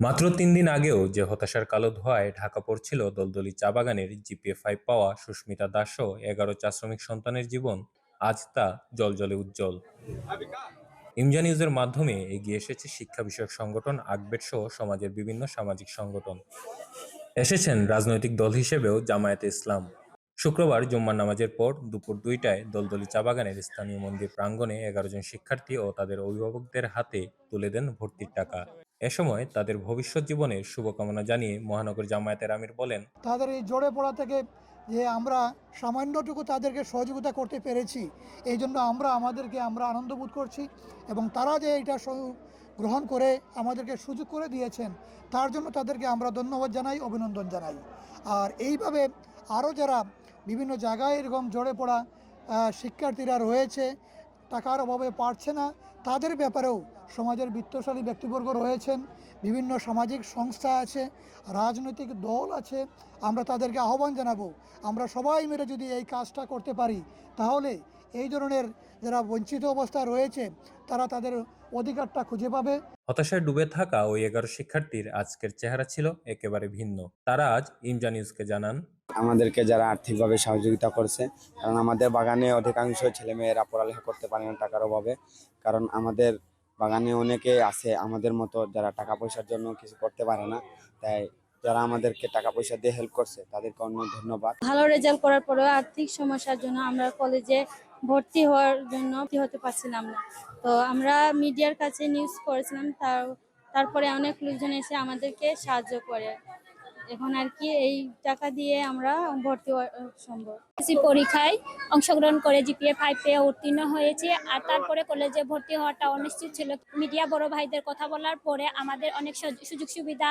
মাত্র তিন দিন আগেও যে হতাশার কালো ধোয়ায় ঢাকা পড়ছিল দলদলি চা বাগানের জিপিএ ফাইভ পাওয়া সুস্মিতা দাসসহ এগারো চা শ্রমিক সন্তানের জীবন, আজ তা জলজলে উজ্জ্বল। ইমজা নিউজের মাধ্যমে এগিয়ে এসেছে শিক্ষা বিষয়ক সংগঠন আকবেট সহ সমাজের বিভিন্ন সামাজিক সংগঠন। এসেছেন রাজনৈতিক দল হিসেবেও জামায়াতে ইসলাম। শুক্রবার জুম্মার নামাজের পর দুপুর দুইটায় দলদলি চা বাগানের স্থানীয় মন্দির প্রাঙ্গণে এগারো জন শিক্ষার্থী ও তাদের অভিভাবকদের হাতে তুলে দেন ভর্তির টাকা। এ সময় তাদের ভবিষ্যৎ জীবনের শুভকামনা জানিয়ে মহানগর জামায়াতের আমির বলেন, তাদের এই জড়ে পড়া থেকে যে আমরা সামান্যটুকু তাদেরকে সহযোগিতা করতে পেরেছি, এই জন্য আমরা আমাদেরকে আমরা আনন্দ বোধ করছি এবং তারা যে এটা গ্রহণ করে আমাদেরকে সুযোগ করে দিয়েছেন, তার জন্য তাদেরকে আমরা ধন্যবাদ জানাই, অভিনন্দন জানাই। আর এইভাবে আরও যারা বিভিন্ন জায়গায় এরকম জড়ে পড়া শিক্ষার্থীরা রয়েছে টাকার অভাবে পারছে না। তাদের ব্যাপারেও সমাজের বিত্তশালী ব্যক্তিবর্গ রয়েছেন। বিভিন্ন সামাজিক সংস্থা আছে, রাজনৈতিক দল আছে। আমরা তাদেরকে আহ্বান জানাব। আমরা সবাই মিলে যদি এই কাজটা করতে পারি, তাহলে এই ধরনের যারা বঞ্চিত অবস্থা রয়েছে, তারা তাদের অধিকারটা খুঁজে পাবে। হতাশায় ডুবে থাকা ওই এগারো শিক্ষার্থীর আজকের চেহারা ছিল একেবারে ভিন্ন। তারা আজ ইমজা নিউজকে জানান আমাদেরকে যারা আর্থিকভাবে সহযোগিতা করছে, কারণ আমাদের বাগানে অধিকাংশ ছেলেমেয়েরা পড়ালেখা করতে পারে না টাকার অভাবে। কারণ আমাদের বাগানে অনেকে আছে, আমাদের মতো যারা টাকা পয়সার জন্য কিছু করতে পারে না। তাই যারা আমাদেরকে টাকা পয়সা দিয়ে হেল্প করছে, তাদেরকে অনেক ধন্যবাদ। ভালো রেজাল্ট করার পরেও আর্থিক সমস্যার জন্য আমরা কলেজে ভর্তি হওয়ার জন্য হতে পারছিলাম না। তো আমরা মিডিয়ার কাছে নিউজ করেছিলাম তার তারপরে অনেক লোকজন এসে আমাদেরকে সাহায্য করে। এখন আর কি এই টাকা দিয়ে আমরা ভর্তি সম্ভব। পরীক্ষায় অংশগ্রহণ করে জিপিএ ফাইভ পেয়ে উত্তীর্ণ হয়েছে আর তারপরে কলেজে ভর্তি হওয়াটা অনিশ্চিত ছিল। মিডিয়া বড় ভাইদের কথা বলার পরে আমাদের অনেক সুযোগ সুবিধা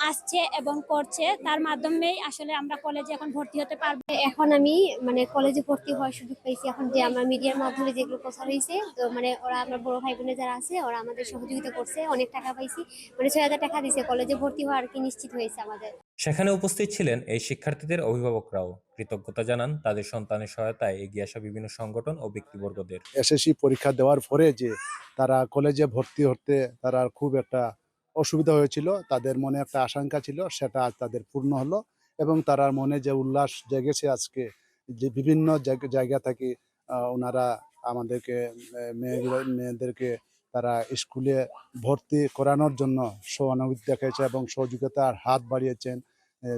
আসছে এবং করছে তার মাধ্যমেই আসলে আমরা কলেজে এখন ভর্তি হতে পারব। এখন আমি মানে কলেজে ভর্তি হওয়ার সুযোগ পেয়েছি। এখন যে আমার মিডিয়ার মাধ্যমে যেগুলো প্রচার হয়েছে তো মানে ওরা আমার বড় ভাই বোনের যারা আছে ওরা আমাদের সহযোগিতা করছে। অনেক টাকা পাইছি মানে ছয় হাজার টাকা দিয়েছে কলেজে ভর্তি হওয়া আর কি নিশ্চিত হয়েছে আমাদের। সেখানে উপস্থিত ছিলেন এই শিক্ষার্থীদের অভিভাবকরাও। কৃতজ্ঞতা জানান তাদের সন্তানের সহায়তায় এগিয়ে আসা বিভিন্ন সংগঠন ও ব্যক্তিবর্গদের। এসএসসি পরীক্ষা দেওয়ার পরে যে তারা কলেজে ভর্তি হতে তারা খুব একটা অসুবিধা হয়েছিল, তাদের মনে একটা আশঙ্কা ছিল, সেটা আজ তাদের পূর্ণ হলো এবং তারার মনে যে উল্লাস জেগেছে আজকে, যে বিভিন্ন জায়গা- থেকে ওনারা আমাদেরকে মেয়েগুলো, মেয়েদেরকে তারা স্কুলে ভর্তি করানোর জন্য সহানুভূতি দেখেছে এবং সহযোগিতার হাত বাড়িয়েছেন।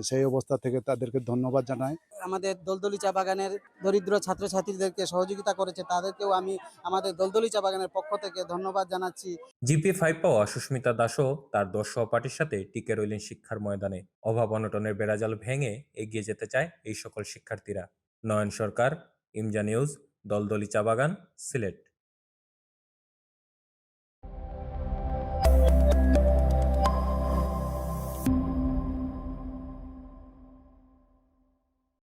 সেই অবস্থা থেকে তাদেরকে ধন্যবাদ জানাই। আমাদের দলদলি চা বাগানের দরিদ্র ছাত্রছাত্রীদেরকে সহযোগিতা করেছে তাদেরকেও আমি আমাদের দলদলি চা বাগানের পক্ষ থেকে ধন্যবাদ জানাচ্ছি। জিপি ফাইভ পাওয়া সুস্মিতা দাসও তার দশ সহপাঠীর সাথে টিকে রইলেন শিক্ষার ময়দানে। অভাব অনটনের বেড়াজাল ভেঙে এগিয়ে যেতে চায় এই সকল শিক্ষার্থীরা। নয়ন সরকার ইমজা নিউজ দলদলি চা বাগান সিলেট।